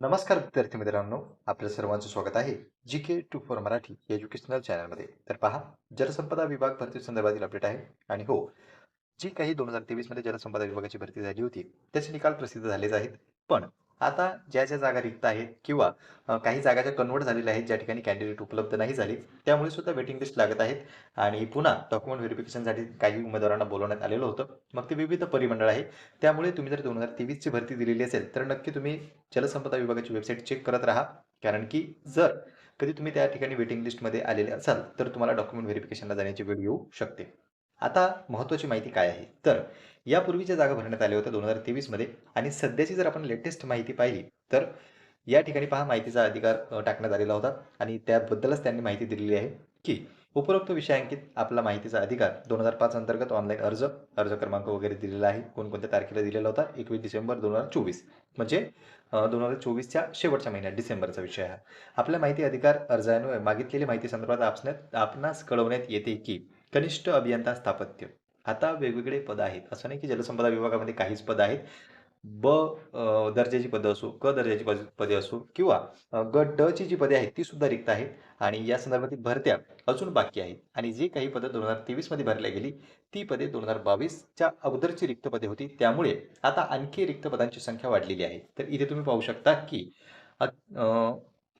नमस्कार विद्यार्थी मित्रांनो आपल्या सर्वांचं स्वागत आहे G K two four Marathi educational चॅनलमध्ये तर पहा जलसंपदा विभाग भरती संदर्भातील अपडेट आहे. आणि हो जी काही दोन हजार तेवीसमध्ये जलसंपदा विभागाची भरती झाली होती त्याचे निकाल प्रसिद्ध झालेच आहेत. पण आता ज्या ज्या जागा रिक्त आहेत किंवा काही जागा ज्या कन्वर्ट झालेल्या आहेत ज्या ठिकाणी कॅन्डिडेट उपलब्ध नाही झाले त्यामुळे सुद्धा वेटिंग लिस्ट लागत आहेत. आणि पुन्हा डॉक्युमेंट व्हेरिफिकेशनसाठी काही उमेदवारांना बोलवण्यात आलेलं होतं. मग ते विविध परिमंडळ आहे. त्यामुळे तुम्ही जर दोन हजार तेवीसची भरती दिलेली असेल तर नक्की तुम्ही जलसंपदा विभागाची वेबसाईट चेक करत राहा. कारण की जर कधी तुम्ही त्या ठिकाणी वेटिंग लिस्टमध्ये आलेले असाल तर तुम्हाला डॉक्युमेंट व्हेरिफिकेशनला जाण्याची वेळ येऊ शकते. आता महत्त्वाची माहिती काय आहे? तर यापूर्वीच्या जागा भरण्यात आल्या होत्या दोन हजार तेवीसमध्ये आणि सध्याची जर आपण लेटेस्ट माहिती पाहिली तर या ठिकाणी पहा माहितीचा अधिकार टाकण्यात आलेला होता आणि त्याबद्दलच त्यांनी माहिती दिलेली आहे की उपरोक्त विषयांकित आपला माहितीचा अधिकार दोन हजार पाच अंतर्गत ऑनलाईन अर्ज अर्ज क्रमांक वगैरे दिलेला आहे. कोणकोणत्या तारखेला दिलेला होता? एकवीस डिसेंबर दोन हजार चोवीस. म्हणजे दोन हजार चोवीसच्या शेवटच्या महिन्यात डिसेंबरचा विषय हा. आपल्या माहिती अधिकार अर्जांवर मागितलेली माहिती संदर्भात आपणास आपणास कळवण्यात येते की कनिष्ठ अभियंता स्थापत्य. आता वेगवेगळे पद आहेत. असं नाही की जलसंपदा विभागामध्ये काहीच पद आहेत. ब दर्जाची पदं असो क दर्जाची पद पदे असो किंवा ग ड ची जी पदे आहेत ती सुद्धा रिक्त आहेत. आणि या संदर्भातील भरत्या अजून बाकी आहेत. आणि जी काही पदं दोन हजार तेवीसमध्ये भरल्या गेली ती पदे दोन हजार बावीसच्या अगोदरची रिक्त पदे होती. त्यामुळे आता आणखी रिक्त पदांची संख्या वाढलेली आहे. तर इथे तुम्ही पाहू शकता की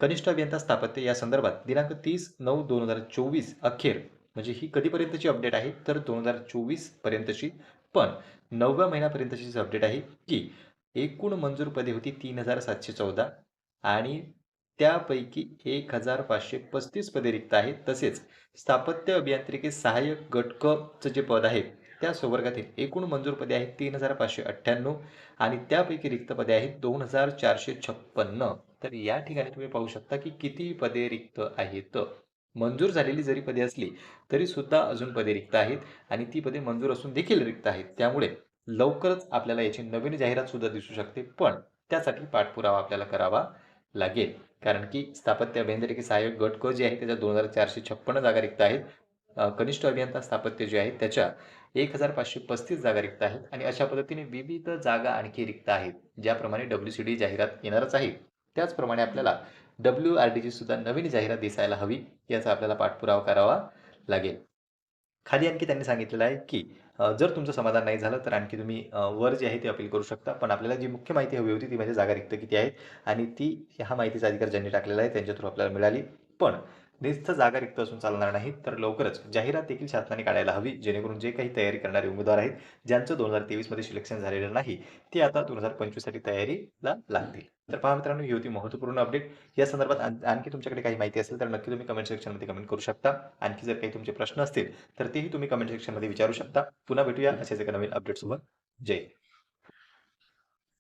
कनिष्ठ अभियंता स्थापत्य या संदर्भात दिनांक तीस नऊ दोन हजार चोवीस अखेर म्हणजे ही कधीपर्यंतची अपडेट आहे? तर दोन हजार चोवीस पर्यंतची. पण नवव्या महिन्यापर्यंतची अपडेट आहे की एकूण मंजूर पदे होती तीन हजार सातशे चौदा आणि त्यापैकी एक हजार पाचशे पस्तीस पदे रिक्त आहेत. तसेच स्थापत्य अभियांत्रिकी सहाय्यक गटकचं जे पद आहे त्या संवर्गातील एकूण मंजूर पदे आहेत तीन हजार पाचशे अठ्ठ्याण्णव आणि त्यापैकी रिक्त पदे आहेत दोन हजार चारशे छप्पन्न. तर या ठिकाणी तुम्ही पाहू शकता की किती पदे रिक्त आहेत? मंजूर झालेली जरी पदे असली तरी सुद्धा अजून पदे रिक्त आहेत आणि ती पदे मंजूर असून देखील रिक्त आहेत. त्यामुळे लवकरच आपल्याला याची नवीन जाहिरात सुद्धा दिसू शकते पण त्यासाठी पाठपुरावा आपल्याला करावा लागेल. कारण की स्थापत्य अभियांत्रिकी सहाय्यक गट क जे आहे त्याच्या दोन हजार चारशे छप्पन्न जागा रिक्त आहेत. कनिष्ठ अभियंता स्थापत्य जे आहेत त्याच्या एक हजार पाचशे पस्तीस जागा रिक्त आहेत. आणि अशा पद्धतीने विविध जागा आणखी रिक्त आहेत. ज्याप्रमाणे डब्ल्यू सी डी जाहिरात येणारच आहे. त्याचप्रमाणे आपल्याला डब्ल्यू आर डीची सुद्धा नवीन जाहिरात दिसायला हवी याचा आपल्याला पाठपुरावा करावा लागेल. खाली आणखी त्यांनी सांगितलेलं आहे की जर तुमचं समाधान नाही झालं तर आणखी तुम्ही वर जे आहे ते अपील करू शकता. पण आपल्याला जी मुख्य माहिती हवी होती ती म्हणजे जागा रिक्त किती आहे? आणि ती हा माहितीचा अधिकार ज्यांनी टाकलेला आहे त्यांच्या थ्रू आपल्याला मिळाली. पण नुसतं जागा रिक्त असून चालणार नाही तर लवकरच जाहिरात देखील शासनाने काढायला हवी जेणेकरून जे काही तयारी करणारे उमेदवार आहेत ज्यांचं दोन हजार तेवीसमध्ये सिलेक्शन झालेलं नाही ते आता दोन हजार पंचवीससाठी तयारीला लागतील. तर पहा मित्रांनो ही होती महत्त्वपूर्ण अपडेट या संदर्भात आणखी तुमच्याकडे काही माहिती असेल तर नक्की तुम्ही कमेंट सेक्शनमध्ये कमेंट करू शकता. आणखी जर काही तुमचे प्रश्न असतील तर तेही तुम्ही कमेंट सेक्शनमध्ये विचारू शकता. पुन्हा भेटूया अशाच एका नवीन अपडेटसोबत जय हिंद.